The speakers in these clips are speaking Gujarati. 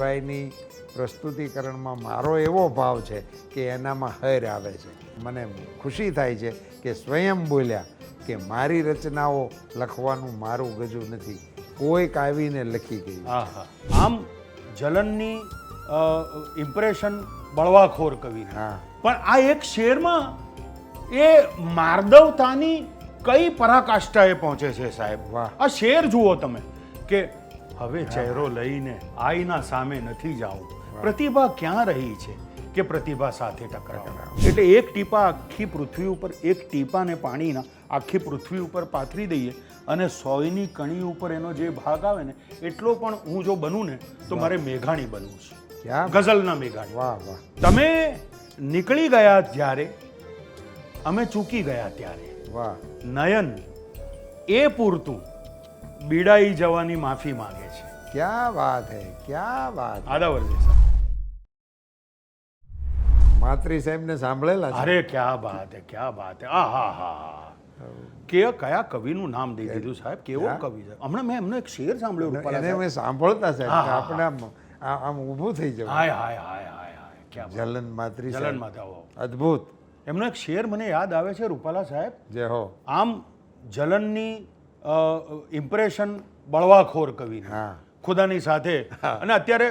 જયેશભાઈની પ્રસ્તુતિકરણમાં મારો એવો ભાવ છે કે એનામાં હૈર આવે છે. મને ખુશી થાય છે કે સ્વયં બોલ્યા કે મારી રચનાઓ લખવાનું મારું ગજુ નથી. કોઈક આવીને લખી ગઈ આમ જલનની ઇમ્પ્રેશન બળવાખોર કવિ હા. પણ આ એક શેરમાં એ માર્દવતાની કઈ પરાકાષ્ઠાએ પહોંચે છે સાહેબ? વાહ. આ શેર જુઓ તમે કે હવે ચહેરો લઈને આઈના સામે નથી જાવું. પ્રતિભા ક્યાં રહી છે કે પ્રતિભા સાથે ટકરાવ? એટલે એક ટીપા આખી પૃથ્વી ઉપર એક ટીપાને પાણીના આખી પૃથ્વી ઉપર પાથરી દઈએ અને સોયની કણી ઉપર એનો જે ભાગ આવે ને એટલો પણ હું જો બનું ને તો મારે મેઘાણી બનવું છે. ગઝલના મેઘાણી. વાહ વાહ. તમે નીકળી ગયા જ્યારે અમે ચૂકી ગયા ત્યારે વાહ. નયન એ પૂરતું બીડાઈ જવાની માફી માંગે છે. ક્યાં વાત હે? ક્યાં વાત આદાવરજી સાહેબ. માત્રી સાહેબને સાંભળેલા છે? અરે ક્યાં વાત હે ક્યાં વાત હે? આ હા હા કે કયા કવિનું નામ દઈ દીધું સાહેબ? કેવો કવિ છે? હમણાં મેં એમનો એક શેર સાંભળ્યો એને મેં સાંભળતા સાહેબ આપણે આમ આમ ઊભું થઈ જવું હાય હાય હાય હાય હાય. ક્યાં. જલન માત્રી જલન માતાઓ અદ્ભુત. એમનો એક શેર મને યાદ આવે છે રૂપાલા સાહેબ. જે હો. આમ જલનની ઇમ્પ્રેશન બળવાખોર કવિ હા. ખુદાની સાથે. અને અત્યારે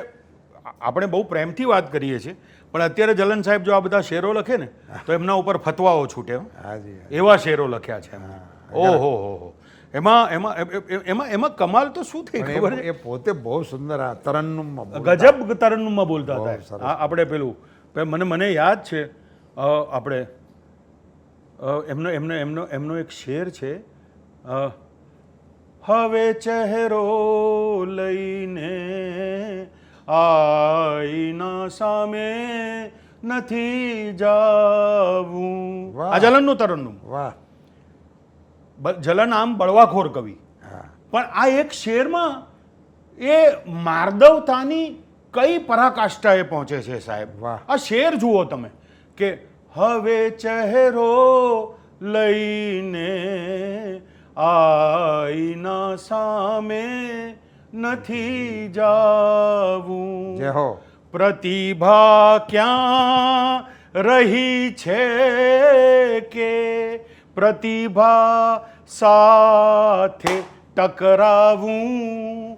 આપણે બહુ પ્રેમથી વાત કરીએ છીએ પણ અત્યારે જલન સાહેબ જો આ બધા શેરો લખે ને તો એમના ઉપર ફતવાઓ છૂટે એવા શેરો લખ્યા છે ઓહો હો. હો એમાં એમાં એમાં એમાં કમાલ તો શું થઈ ખબર એ- પોતે બહુ સુંદર આ તરન્નુમમાં ગજબ તરન્નુમમાં બોલતા હતા. આપણે પેલું મને મને યાદ છે આપણે એમનો એમનો એમનો એમનો એક શેર છે હવે ચહેરો લઈને આઈના સામે નથી જાવું. આ જલનનું તરણનું. વાહ. જલન આમ બળવાખોર કવિ. પણ આ એક શેરમાં એ માર્દવતાની કઈ પરાકાષ્ઠાએ પહોંચે છે સાહેબ. આ શેર જુઓ તમે કે હવે ચહેરો લઈને આઈના સામે નથી જાવું. જે હો. પ્રતિભા ક્યાં રહી છે કે? પ્રતિભા સાથે ટકરાવું.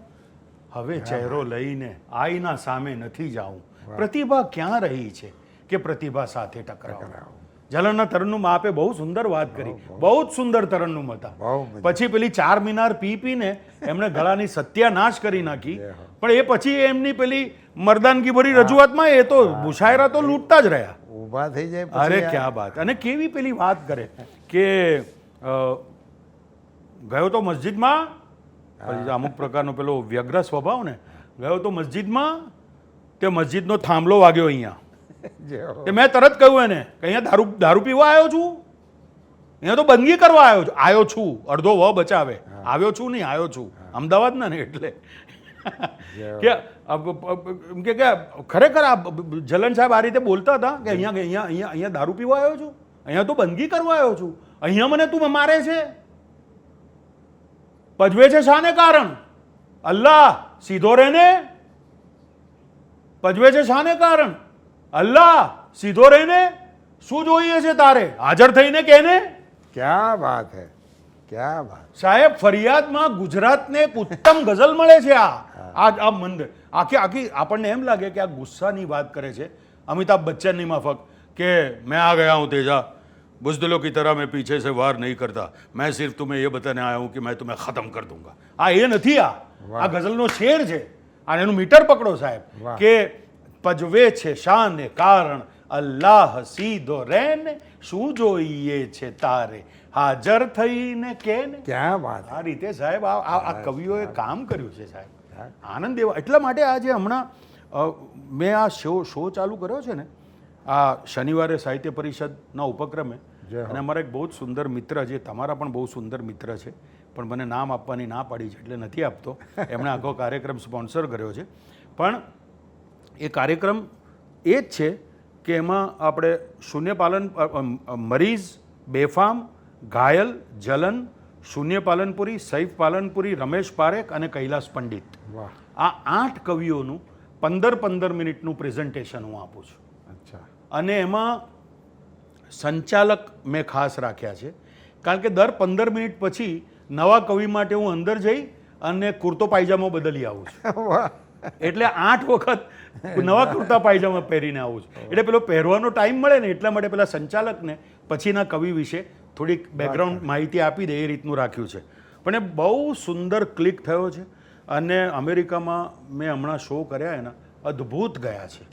હવે ચહેરો લઈને આઈના સામે નથી જાવું. પ્રતિભા ક્યાં રહી છે કે પ્રતિભા સાથે ટકરાવું. જલનના તરન્નુમ આપે બહુ સુંદર વાત કરી. બહુ. જ સુંદર તરન્નુમ હતા પછી પેલી ચાર મિનાર પી પીને એમણે ગળાની સત્યાનાશ કરી નાખી. પણ એ પછી એમની પેલી મરદાનગી ભરી રજૂઆતમાં એ તો મુશાયરા તો લૂંટતા જ રહ્યા. ઊભા થઈ જાય અરે ક્યાં વાત અને કેવી પેલી વાત કરે કે ગયો તો મસ્જિદમાં પછી અમુક પ્રકારનો પેલો વ્યગ્ર સ્વભાવ ને ગયો તો મસ્જિદમાં તે મસ્જિદનો થાંભલો વાગ્યો અહીંયા. તે મેં તરત કહ્યું એને કે અહીંયા દારૂ દારૂ પીવા આવ્યો છું? અહીંયા તો બંદગી કરવા આવ્યો છું. આવ્યો છું. અડધો વ બચાવે. આવ્યો છું નહીં આવ્યો છું. અમદાવાદના ને એટલે. કે કે કે ખરેખર આ જલન સાહેબ આ રીતે બોલતા હતા કે અહીંયા અહીંયા અહીંયા અહીંયા દારૂ પીવા આવ્યો છું? અહીંયા તો બંદગી કરવા આવ્યો છું. અહીંયા મને તું મારે છે. પજવે છે શાને કારણ? અલ્લાહ સીધો રહે ને પજવે છે શાને કારણ? અલ્લાહ સીધો રહીને શું જોઈએ છે તારે હાજર થઈને કેને ક્યાં વાત હે ક્યાં વાત સાહેબ ફરિયાદમાં ગુજરાતને એક ઉત્તમ ગઝલ મળે છે આ આ આ મંદ આખી આખી આપણને એમ લાગે કે આ ગુસ્સાની વાત કરે છે અમિતાભ બચ્ચનની માફક કે મેં આ ગયા હું તેજા બુઝદિલો की तरह मैं पीछे से वार नहीं करता मैं सिर्फ तुम्हें ये बताने आया हूं कि मैं तुम्हें खत्म कर दूंगा આ એ નથી આ આ ગઝલનો શેર છે અને એનું મીટર પકડો સાહેબ વાહ. કે પજવે છે શાને કારણ? અલ્લાહ સીધો રેને શું જોઈએ છે તારે? હાજર થઈને કેને? ક્યાં વાત? આ રીતે સાહેબ આ આ આ કવિઓએ કામ કર્યું છે સાહેબ. આનંદ એવા એટલા માટે આજે હમણાં મેં આ શો શો ચાલુ કર્યો છે ને આ શનિવારે સાહિત્ય પરિષદના ઉપક્રમે. અને અમારા એક બહુ જ સુંદર મિત્ર છે તમારા પણ બહુ સુંદર મિત્ર છે પણ મને નામ આપવાની ના પાડી છે એટલે નથી આપતો. એમણે આખો કાર્યક્રમ સ્પોન્સર કર્યો છે. પણ એ કાર્યક્રમ એ જ છે કે એમાં આપણે શૂન્યપાલન મરીઝ બેફામ ઘાયલ જલન શૂન્ય પાલનપુરી સૈફ પાલનપુરી રમેશ પારેખ અને કૈલાસ પંડિત. વાહ. આ આઠ કવિઓનું પંદર પંદર મિનિટનું પ્રેઝન્ટેશન હું આપું છું. અચ્છા. અને એમાં સંચાલક મેં ખાસ રાખ્યા છે. કારણ કે દર પંદર મિનિટ પછી નવા કવિ માટે હું અંદર જઈ અને કુર્તો પાયજામો બદલી આવું છું. વાહ. એટલે આઠ વખત નવા કુર્તા પાયજામા પહેરીને આવું છું. એટલે પેલો પહેરવાનો ટાઈમ મળે ને એટલા માટે પેલા સંચાલકને પછીના કવિ વિશે થોડીક બેકગ્રાઉન્ડ માહિતી આપી દે એ રીતનું રાખ્યું છે. પણ એ બહુ સુંદર ક્લિક થયો છે અને અમેરિકામાં મેં હમણાં શો કર્યા એના અદ્ભુત ગયા છે.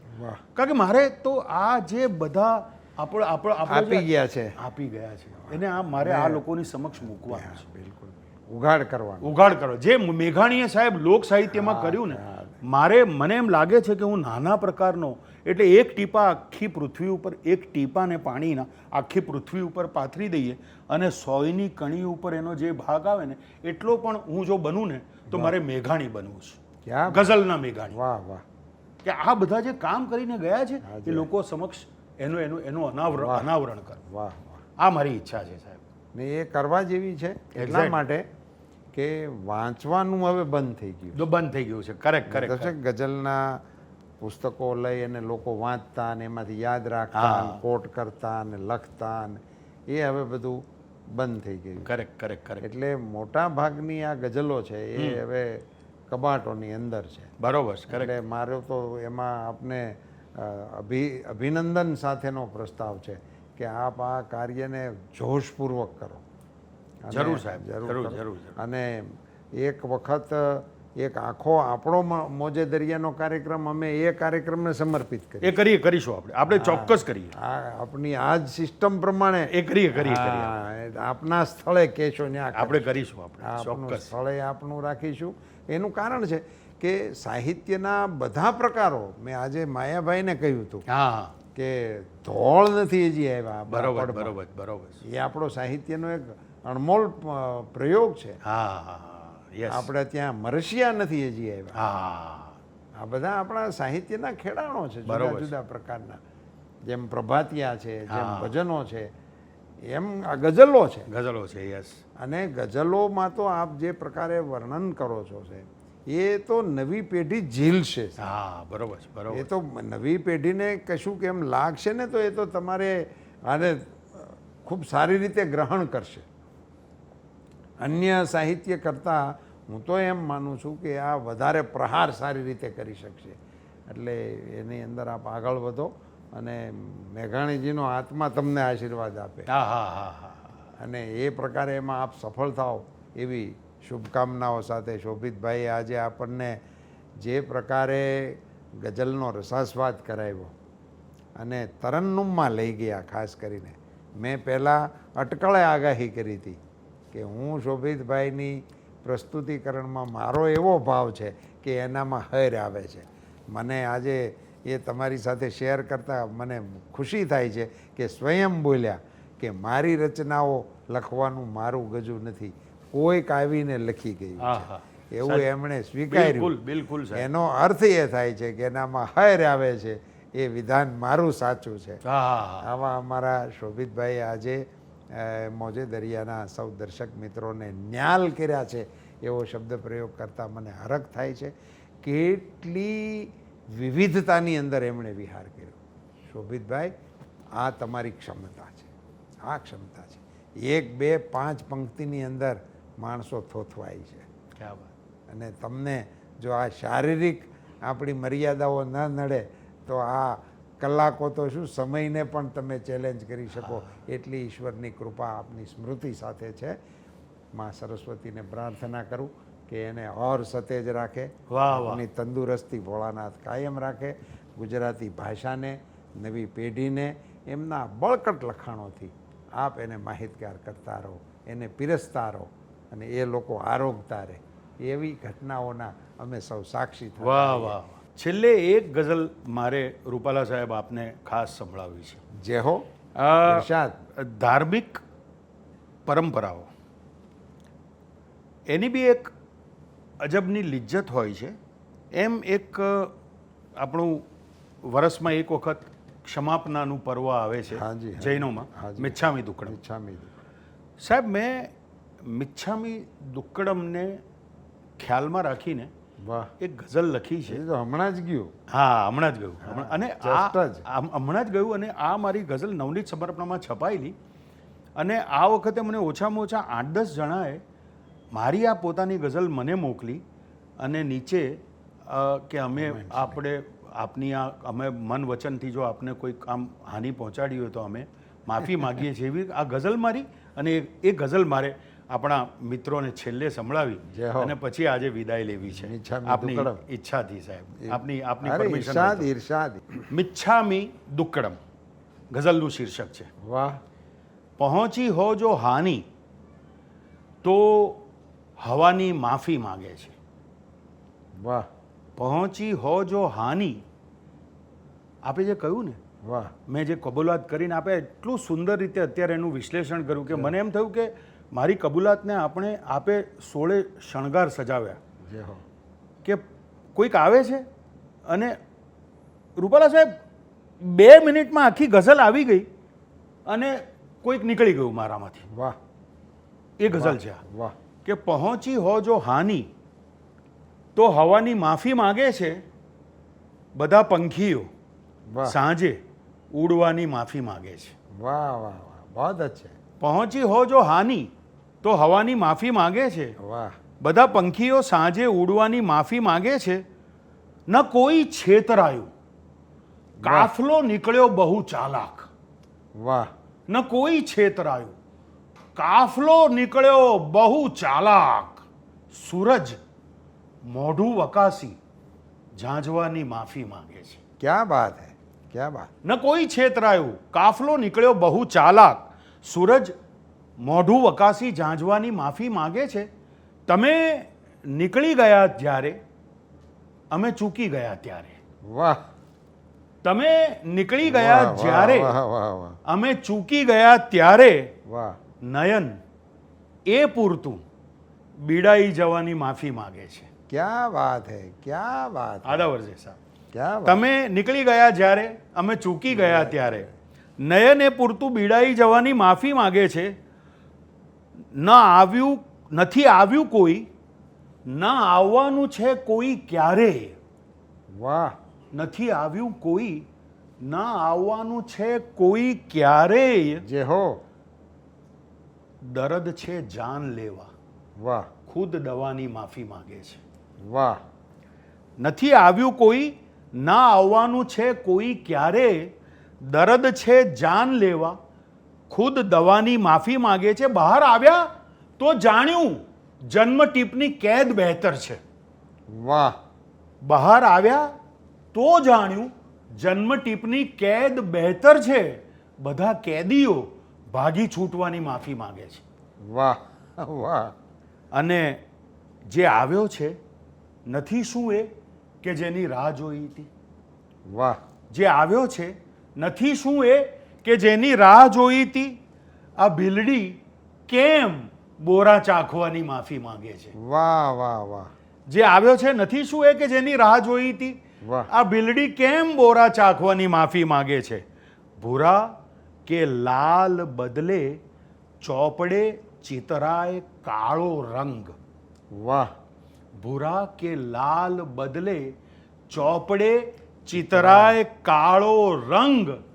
કારણ કે મારે તો આ જે બધા આપણે આપણે આપી ગયા છે. આપી ગયા છે. એને આ મારે આ લોકોની સમક્ષ મૂકવાનું છે. બિલકુલ ઉઘાડ કરવા ઉઘાડ કરવા જે મેઘાણીએ સાહેબ લોક સાહિત્યમાં કર્યું ને મારે મને એમ લાગે છે કે હું નાના પ્રકારનો એટલે એક ટીપા આખી પૃથ્વી ઉપર એક ટીપાને પાણીના આખી પૃથ્વી ઉપર પાથરી દઈએ અને સોયની કણી ઉપર એનો જે ભાગ આવે ને એટલો પણ હું જો બનું ને તો મારે મેઘાણી બનવું છે. ગઝલના મેઘાણી. વાહ વાહ. કે આ બધા જે કામ કરીને ગયા છે એ લોકો સમક્ષ એનું એનું એનું અનાવરણ અનાવરણ કર. વાહ વાહ. આ મારી ઈચ્છા છે સાહેબ. ને એ કરવા જેવી છે એટલા માટે કે વાંચવાનું હવે બંધ થઈ ગયું જો બંધ થઈ ગયું છે. કરેક્ટ છે કરેક્ટ ગઝલના પુસ્તકો લઈ અને લોકો વાંચતા અને એમાંથી યાદ રાખતા. કોટ કરતા અને લખતા અને એ હવે બધું બંધ થઈ ગયું. કરેક્ટ કરેક્ટ કરેક્ટ એટલે મોટા ભાગની આ ગઝલો છે એ હવે કબાટોની અંદર છે. બરોબર એટલે મારો તો એમાં આપને અભિ અભિનંદન સાથેનો પ્રસ્તાવ છે કે આપ આ કાર્યને જોશપૂર્વક કરો. જરૂર સાહેબ, જરૂર, જરૂર, જરૂર. અને એક વખત એક આખો આપણો મોજે દરિયાનો કાર્યક્રમ અમે એ કાર્યક્રમને સમર્પિત કરીએ. એ કરીએ કરીશું આપણે. આપણે ચોક્કસ કરીએ. આ આપની આ જ સિસ્ટમ પ્રમાણે એ કરીએ કરીએ આપના સ્થળે કહેશો ને આપણે કરીશું આપણે ચોક્કસ. સ્થળે આપનું રાખીશું. એનું કારણ છે કે સાહિત્યના બધા પ્રકારો મેં આજે માયાભાઈને કહ્યું હતું હા કે ધોળ નથી હજી આવ્યા બરોબર બરોબર બરોબર. એ આપણો સાહિત્યનો એક અણમોલ પ્રયોગ છે. હા આપણે ત્યાં મરશિયા નથી હજી આવ્યા. હા આ બધા આપણા સાહિત્યના ખેડાણો છે જુદા જુદા પ્રકારના. જેમ પ્રભાતિયા છે જેમ ભજનો છે એમ આ ગઝલો છે. ગઝલો છે યસ અને ગઝલોમાં તો આપ જે પ્રકારે વર્ણન કરો છો છે એ તો નવી પેઢી ઝીલશે હા બરોબર છે એ તો નવી પેઢીને કશું કેમ લાગશે ને તો એ તો તમારે આને ખૂબ સારી રીતે ગ્રહણ કરશે. અન્ય સાહિત્ય કરતાં હું તો એમ માનું છું કે આ વધારે પ્રહાર સારી રીતે કરી શકશે. એટલે એની અંદર આપ આગળ વધો અને મેઘાણીજીનો આત્મા તમને આશીર્વાદ આપે. હા હા હા હા. અને એ પ્રકારે એમાં આપ સફળ થાઓ એવી શુભકામનાઓ સાથે શોભિતભાઈએ આજે આપણને જે પ્રકારે ગઝલનો રસાસ્વાદ કરાવ્યો અને તરન્નુમમાં લઈ ગયા ખાસ કરીને. મેં પહેલાં અટકળે આગાહી કરી હતી. કે હું શોભિતભાઈની પ્રસ્તુતિકરણમાં મારો એવો ભાવ છે કે એનામાં હૈર આવે છે. મને આજે એ તમારી સાથે શેર કરતાં મને ખુશી થાય છે કે સ્વયં બોલ્યા કે મારી રચનાઓ લખવાનું મારું ગજુ નથી. કોઈક આવીને લખી ગયું છે. એવું એમણે સ્વીકાર્યું. બિલકુલ એનો અર્થ એ થાય છે કે એનામાં હૈર આવે છે. એ વિધાન મારું સાચું છે. આવા અમારા શોભિતભાઈ આજે મોજે દરિયાના સૌ દર્શક મિત્રોને ન્યાલ કર્યા છે એવો શબ્દ પ્રયોગ કરતાં મને હરખ થાય છે. કેટલી વિવિધતાની અંદર એમણે વિહાર કર્યો. શોભિતભાઈ આ તમારી ક્ષમતા છે. આ ક્ષમતા છે. એક બે પાંચ પંક્તિની અંદર માણસો થોથવાય છે. અને તમને જો આ શારીરિક આપણી મર્યાદાઓ ન નડે તો આ કલાકો તો શું સમયને પણ તમે ચેલેન્જ કરી શકો. એટલી ઈશ્વરની કૃપા આપની સ્મૃતિ સાથે છે. માં સરસ્વતીને પ્રાર્થના કરું કે એને ઓર સતેજ રાખે. વાહ. તંદુરસ્તી ભોળાનાથ કાયમ રાખે. ગુજરાતી ભાષાને નવી પેઢીને એમના બળકટ લખાણોથી આપ એને માહિતગાર કરતા રહો એને પીરસતા રહો અને એ લોકો આરોગતા રહે. એવી ઘટનાઓના અમે સૌ સાક્ષી થતા છેલ્લે એક ગઝલ મારે રૂપાલા સાહેબ આપને ખાસ સંભળાવી છે. જે હો ધાર્મિક પરંપરાઓ. એની બી એક અજબની લિજ્જત હોય છે. એમ એક આપણું વરસમાં એક વખત ક્ષમાપનાનું પર્વ આવે છે. જૈનોમાં. મિચ્છામી દુક્કડમ. મિચ્છામી સાહેબ મેં મિચ્છામી દુક્કડમને ખ્યાલમાં રાખીને વાહ. એક ગઝલ લખી છે. તો હમણાં જ ગયું. હા હમણાં જ ગયું. અને આ હમણાં જ ગયું અને આ મારી ગઝલ નવનીત સમર્પણમાં છપાયેલી. અને આ વખતે મને ઓછામાં ઓછા આઠ દસ જણાએ મારી આ પોતાની ગઝલ મને મોકલી અને નીચે કે અમે આપણે આપની આ અમે મન વચનથી જો આપને કોઈ કામ હાનિ પહોંચાડી હોય તો અમે માફી માગીએ છીએ એવી આ ગઝલ મારી અને એ ગઝલ મારે આપણા મિત્રોને છેલ્લે સંભળાવી અને પછી આજે વિદાય લેવી છે. આપની ઈચ્છાથી સાહેબ. આપની આપની પરમિશન ઈર્ષાદ મિચ્છામી દુક્કડમ. ગઝલનું શીર્ષક છે. વાહ. પહોંચી હો જો હાની તો હવાની માફી માગે છે. વાહ. પહોંચી હો જો હાની આપે જે કહ્યું ને? વાહ. મેં જે કબૂલાત કરીને આપે એટલું સુંદર રીતે અત્યારે એનું વિશ્લેષણ કર્યું કે મને એમ થયું કે મારી કબૂલાતને આપણે આપે સોળે શણગાર સજાવ્યા. કે કોઈક આવે છે અને રૂપાલા સાહેબ બે મિનિટમાં આખી ગઝલ આવી ગઈ અને કોઈક નીકળી ગયું મારામાંથી. વાહ. એ ગઝલ છે વાહ. કે પહોંચી હો જો હાની તો હવાની માફી માગે છે બધા પંખીઓ. સાંજે ઉડવાની માફી માગે છે. વાહ વાહ વાહ. બહુ છે. પહોંચી હો જો હાની તો હવાની માફી માગે છે. વાહ. બધા પંખીઓ સાંજે ઉડવાની માફી માગે છે. ન કોઈ છેતરાયું. કાફલો નીકળ્યો બહુ ચાલાક. વાહ. ન કોઈ છેતરાયું. કાફલો નીકળ્યો બહુ ચાલાક. સૂરજ મોઢું વકાસી ઝાંઝવાની માફી માંગે છે. ક્યાં વાત હે? ક્યાં વાત ન કોઈ છેતરાયું. કાફલો નીકળ્યો બહુ ચાલાક. સૂરજ મોઢું વકાસી ઝાંઝવાની માફી માગે છે. તમે નીકળી ગયા જ્યારે અમે ચૂકી ગયા ત્યારે. વાહ. તમે નીકળી ગયા જ્યારે અમે ચૂકી ગયા ત્યારે વાહ. નયન એ પૂરતું બીડાઈ જવાની માફી માગે છે. ક્યાં વાત હે ક્યાં વાત આદાવરજે સાહેબ. તમે નીકળી ગયા જ્યારે અમે ચૂકી ગયા ત્યારે. નયન એ પૂરતું બીડાઈ જવાની માફી માગે છે. ન આવ્યું નથી આવ્યું કોઈ ન આવવાનું છે કોઈ ક્યારે? વાહ. નથી આવ્યું કોઈ ન આવવાનું છે કોઈ ક્યારેય જે હો. દર્દ છે જાન લેવા. વાહ. ખુદ દવાની માફી માંગે છે. વાહ. નથી આવ્યું કોઈ ના આવવાનું છે કોઈ ક્યારે? દર્દ છે જાન લેવા. ખુદ દવાની માફી માગે છે બહાર આવ્યા તો જાણ્યું જન્મ ટીપની કેદ બહેતર છે. વાહ. બહાર આવ્યા તો જાણ્યું જન્મ ટીપની કેદ બહેતર છે. બધા કેદીઓ ભાગી છૂટવાની માફી માગે છે. વાહ વાહ. અને જે આવ્યો છે નથી શું એ કે જેની રાહ જોઈ હતી? વાહ. જે આવ્યો છે નથી શું એ કે જેની રાહ જોઈ હતી? આ ભીલડી કેમ બોરા ચાખવાની માફી માંગે છે? વાહ વાહ વાહ. જે આવ્યો છે નથી શું એ કે જેની રાહ જોઈ હતી. આ ભીલડી કેમ બોરા ચાખવાની માફી માંગે છે? ભૂરા કે લાલ બદલે ચોપડે ચિતરાય કાળો રંગ? વાહ. ભૂરા કે લાલ બદલે ચોપડે ચિતરાય કાળો રંગ?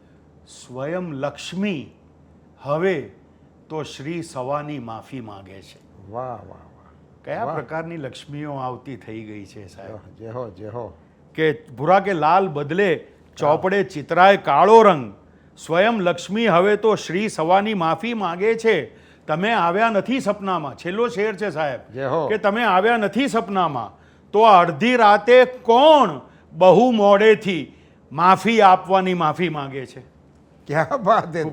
સ્વયં લક્ષ્મી હવે તો શ્રી સવાની માફી માગે છે. વાહ વાહ વાહ. કયા પ્રકારની લક્ષ્મીઓ આવતી થઈ ગઈ છે સાહેબ? જેહો જેહો કે ભૂરા કે લાલ બદલે ચોપડે ચિતરાય કાળો રંગ. સ્વયં લક્ષ્મી હવે તો શ્રી સવાની માફી માગે છે. તમે આવ્યા નથી સપનામાં. છેલ્લો શેર છે સાહેબ. કે તમે આવ્યા નથી સપનામાં તો અડધી રાતે કોણ બહુ મોડેથી માફી આપવાની માફી માંગે છે? ક્યાં વાત તમે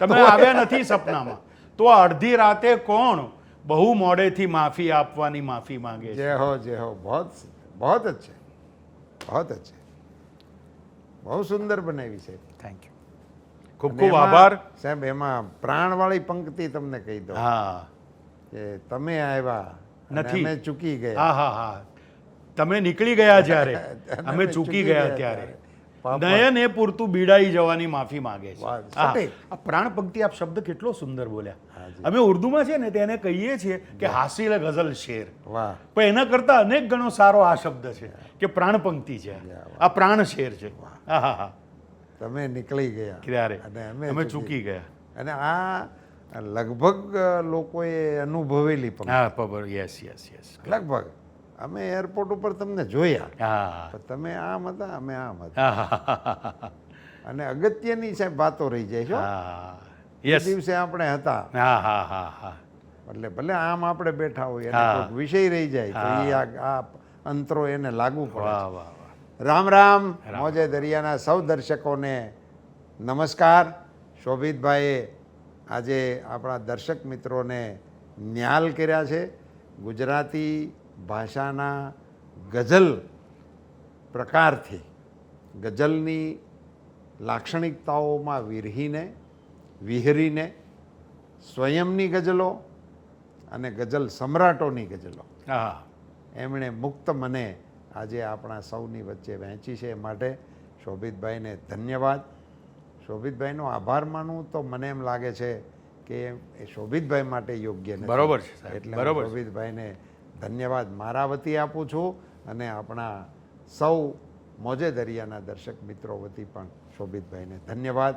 તમે આવ્યા નથી સપનામાં. તો અડધી રાતે કોણ બહુ મોડેથી માફી આપવાની માફી માંગે જે હો જે હો. બહોત બહોત અચ્છે બહોત અચ્છે બહુ સુંદર બનાવી છે. થેન્ક યુ ખૂબ ખૂબ આભાર. સાહેબ એમાં પ્રાણવાળી પંક્તિ તમને કહી દો હા. કે તમે આવ્યા નથી. અમે ચૂકી ગયા. હા હા હા. તમે નીકળી ગયા જ્યારે. અમે ચૂકી ગયા ત્યારે. એ પૂરતું બીડાઈ જવાની માફી માંગે છે. આ પ્રાણ પંક્તિ આપ શબ્દ કેટલો સુંદર બોલ્યા. અમે ઉર્દુમાં છે ને તેને કહીએ છીએ કે હાસિલ ગઝલ શેર. પણ એના કરતા અનેક ગણો સારો આ શબ્દ છે કે પ્રાણ પંક્તિ છે. આ પ્રાણ શેર છે. હા હા હા. તમે નીકળી ગયા. ક્યારે? અને અમે ચૂકી ગયા. અને આ લગભગ લોકોએ અનુભવેલી પણ હા યસ યસ યસ. લગભગ. અમે એરપોર્ટ ઉપર તમને જોયા. હા. તમે આમ હતા અમે આમ હતા. અને અગત્યની સાહેબ વાતો રહી જાય છો હા. એ દિવસે આપણે હતા. હા હા હા હા. એટલે ભલે આમ આપણે બેઠા હોઈએ હા. વિષય રહી જાય તો એ આ આ અંતરો એને લાગુ પડે રામ રામ. મોજે દરિયાના સૌ દર્શકોને નમસ્કાર. શોભિતભાઈએ આજે આપણા દર્શક મિત્રોને ન્યાલ કર્યા છે. ગુજરાતી ભાષાના ગઝલ પ્રકારથી ગઝલની લાક્ષણિકતાઓમાં વિરહીને વિહરીને સ્વયંની ગઝલો અને ગઝલ સમ્રાટોની ગઝલો. હા એમણે મુક્ત મને આજે આપણા સૌની વચ્ચે વહેંચી છે. એ માટે શોભિતભાઈને ધન્યવાદ. શોભિતભાઈનો આભાર માનવું તો મને એમ લાગે છે કે એ શોભિતભાઈ માટે યોગ્ય બરોબર છે એટલે શોભિતભાઈને ધન્યવાદ મારા વતી આપું છું અને આપણા સૌ મોજે દરિયાના દર્શક મિત્રો વતી પણ શોભિતભાઈને ધન્યવાદ.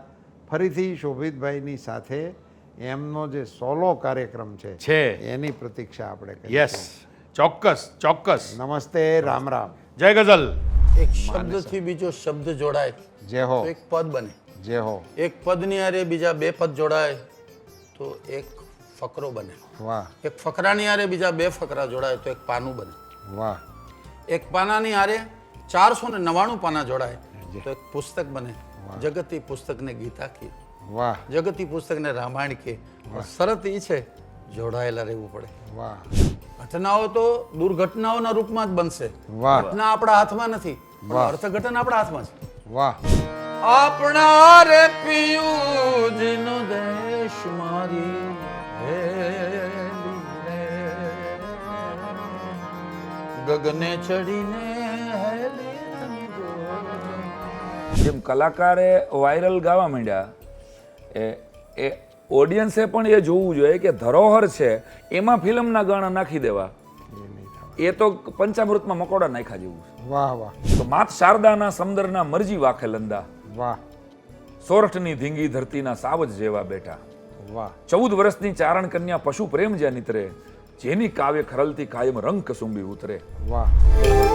ફરીથી શોભિતભાઈની સાથે એમનો જે સોલો કાર્યક્રમ છે છે. એની પ્રતીક્ષા આપણે યસ. ચોક્કસ ચોક્કસ. નમસ્તે રામ રામ. જય ગઝલ. એક શબ્દથી બીજો શબ્દ જોડાય. જે હો. એક પદ બને. જે હો. એક પદની અરે બીજા બે પદ જોડાય તો એક ફકરો બને. વાહ. એક ફકરાની હારે બીજા બે ફકરા જોડાય તો એક પાનું બને. વાહ. એક પાનાની હારે ચારસો ને નવાણું પાના જોડાય તો એક પુસ્તક બને. જગતી પુસ્તકને ગીતા કે. વાહ. જગતી પુસ્તકને રામાયણ કે. શરત એ છે જોડાયેલા રહેવું પડે. વાહ. ઘટનાઓ તો દુર્ઘટનાઓના રૂપમાં જ બનશે. ઘટના આપણા હાથમાં નથી પણ અર્થઘટન આપણા હાથમાં છે. વાહ. આપણા રે પિયુજનો દેશ મારી ગગને ચડીને હેલી તમે જોજો. જેમ કલાકારે વાયરલ ગાવા માંડ્યા એ એ ઓડિયન્સે પણ એ જોવું જોઈએ કે ધરોહર છે એમાં ફિલ્મના ગાણા નાખી દેવા. એ તો પંચામૃતમાં મકોડા નાખ્યા જેવું છે. વાહ વાહ. તો માત શારદાના સમદરના મરજી વાખે લંદા. વાહ. સોરઠની ધીંગી ધરતીના સાવજ જેવા બેઠા. વાહ. ચૌદ વર્ષની ચારણ કન્યા પશુ પ્રેમ જ્યાં નીતરે જેની કાવ્ય ખરલથી કાયમ રંગ કસુંબી ઉતરે. વાહ.